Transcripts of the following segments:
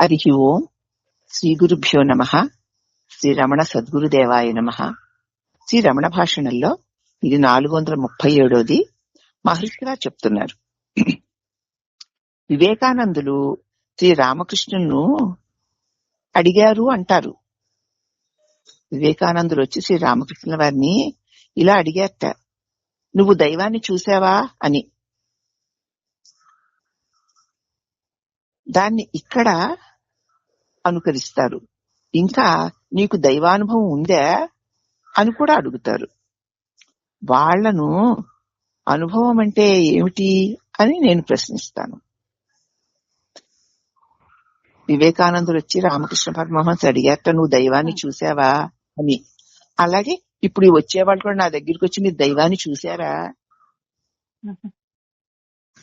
హరి ఓం శ్రీ గురుభ్యో నమ శ్రీ రమణ సద్గురుదేవాయ నమ శ్రీ రమణ భాషణంలో ఇది నాలుగు వందల ముప్పై ఏడోది మహర్షిగా చెప్తున్నారు. వివేకానందులు శ్రీ రామకృష్ణును అడిగారు అంటారు. వివేకానందులు వచ్చి శ్రీ రామకృష్ణుల వారిని ఇలా అడిగారట. నువ్వు దైవాన్ని చూసావా? అని. దాన్ని ఇక్కడ అనుకరిస్తారు. ఇంకా నీకు దైవానుభవం ఉందా అని కూడా అడుగుతారు. వాళ్ళను అనుభవం అంటే ఏమిటి అని నేను ప్రశ్నిస్తాను. వివేకానందులు వచ్చి రామకృష్ణ పరమహంస అడిగారట నువ్వు దైవాన్ని చూసావా? అని. అలాగే ఇప్పుడు వచ్చేవాళ్ళు కూడా నా దగ్గరికి వచ్చి మీరు దైవాన్ని చూసారా?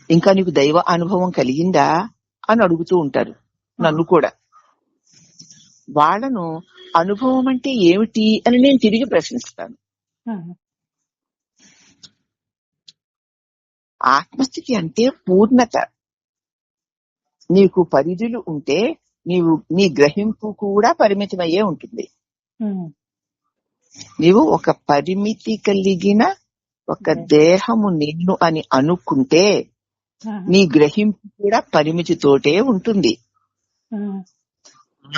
ఇంకా నీకు దైవ అనుభవం కలిగిందా అని అడుగుతూ ఉంటారు నన్ను కూడా. వాళ్ళను అనుభవం అంటే ఏమిటి అని నేను తిరిగి ప్రశ్నిస్తాను. ఆత్మస్థితి అంటే పూర్ణత. నీకు పరిధులు ఉంటే నీవు నీ గ్రహింపు కూడా పరిమితమయ్యే ఉంటుంది. నీవు ఒక పరిమితి కలిగిన ఒక దేహము నేను అని అనుకుంటే నీ గ్రహింపు కూడా పరిమితితోటే ఉంటుంది.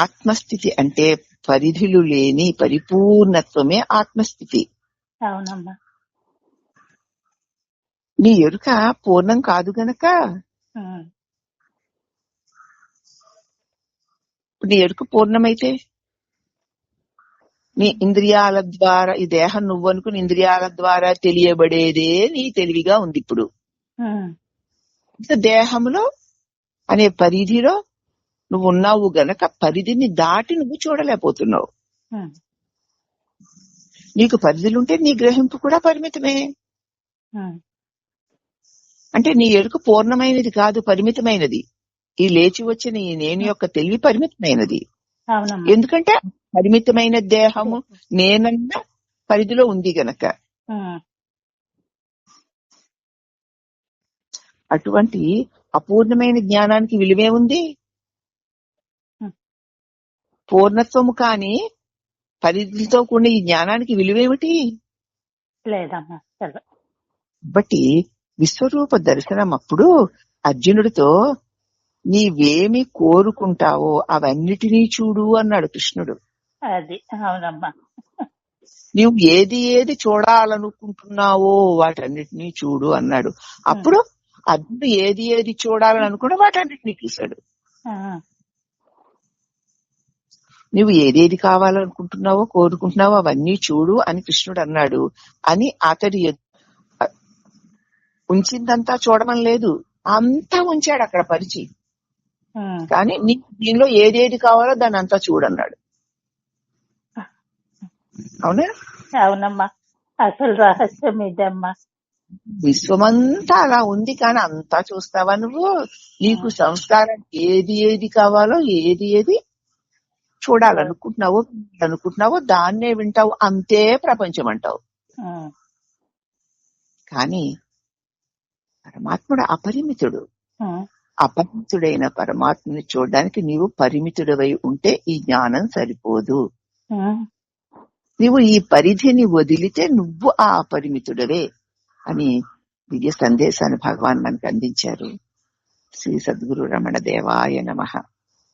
ఆత్మస్థితి అంటే పరిధులు లేని పరిపూర్ణత్వమే ఆత్మస్థితి. అవునమ్మా. నీ ఎరుక పూర్ణం కాదు గనక నీ ఎరుక పూర్ణమైతే నీ ఇంద్రియాల ద్వారా ఈ దేహం నువ్వు అనుకుని ఇంద్రియాల ద్వారా తెలియబడేదే నీ తెలివిగా ఉంది ఇప్పుడు. దేహంలో అనే పరిధిలో నువ్వు ఉన్నావు గనక పరిధిని దాటి నువ్వు చూడలేకపోతున్నావు. నీకు పరిధులుంటే నీ గ్రహింపు కూడా పరిమితమే. అంటే నీ ఎరుక పూర్ణమైనది కాదు పరిమితమైనది. ఈ లేచి వచ్చిన ఈ నేను యొక్క తెలివి పరిమితమైనది. ఎందుకంటే పరిమితమైన దేహము నేనన్న పరిధిలో ఉంది గనక. అటువంటి అపూర్ణమైన జ్ఞానానికి విలువే ఉంది. పూర్ణత్వము కాని పరిధితో కూడిన ఈ జ్ఞానానికి విలువేమిటి? లేదమ్మా బట్టి విశ్వరూప దర్శనం అప్పుడు అర్జునుడితో నీవేమి కోరుకుంటావో అవన్నిటినీ చూడు అన్నాడు కృష్ణుడు. అది అవునమ్మా. నీవు ఏది ఏది చూడాలనుకుంటున్నావో వాటన్నిటినీ చూడు అన్నాడు. అప్పుడు అర్జునుడు ఏది ఏది చూడాలని అనుకున్నా వాటన్నిటినీ చూశాడు. నువ్వు ఏదేది కావాలనుకుంటున్నావో కోరుకుంటున్నావో అవన్నీ చూడు అని కృష్ణుడు అన్నాడు. అని అతడి ఉంచిందంతా చూడమని లేదు. అంతా ఉంచాడు అక్కడ పరిచి. కానీ నీకు దీనిలో ఏదేది కావాలో దాన్ని అంతా చూడన్నాడు. అవునా? అవునమ్మా. అసలు రహస్యం ఇదమ్మా. విశ్వమంతా అలా ఉంది కానీ అంతా చూస్తావా నువ్వు? నీకు సంస్కారం ఏది ఏది కావాలో ఏది ఏది చూడాలనుకుంటున్నావో అనుకుంటున్నావో దాన్నే వింటావు అంతే ప్రపంచం అంటావు. కానీ పరమాత్ముడు అపరిమితుడు. అపరిమితుడైన పరమాత్మని చూడడానికి నీవు పరిమితుడవై ఉంటే ఈ జ్ఞానం సరిపోదు. నీవు ఈ పరిధిని వదిలితే నువ్వు ఆ అపరిమితుడవే అని దివ్య సందేశాన్ని భగవాన్ మనకు అందించారు. శ్రీ సద్గురు రమణ దేవాయ నమః.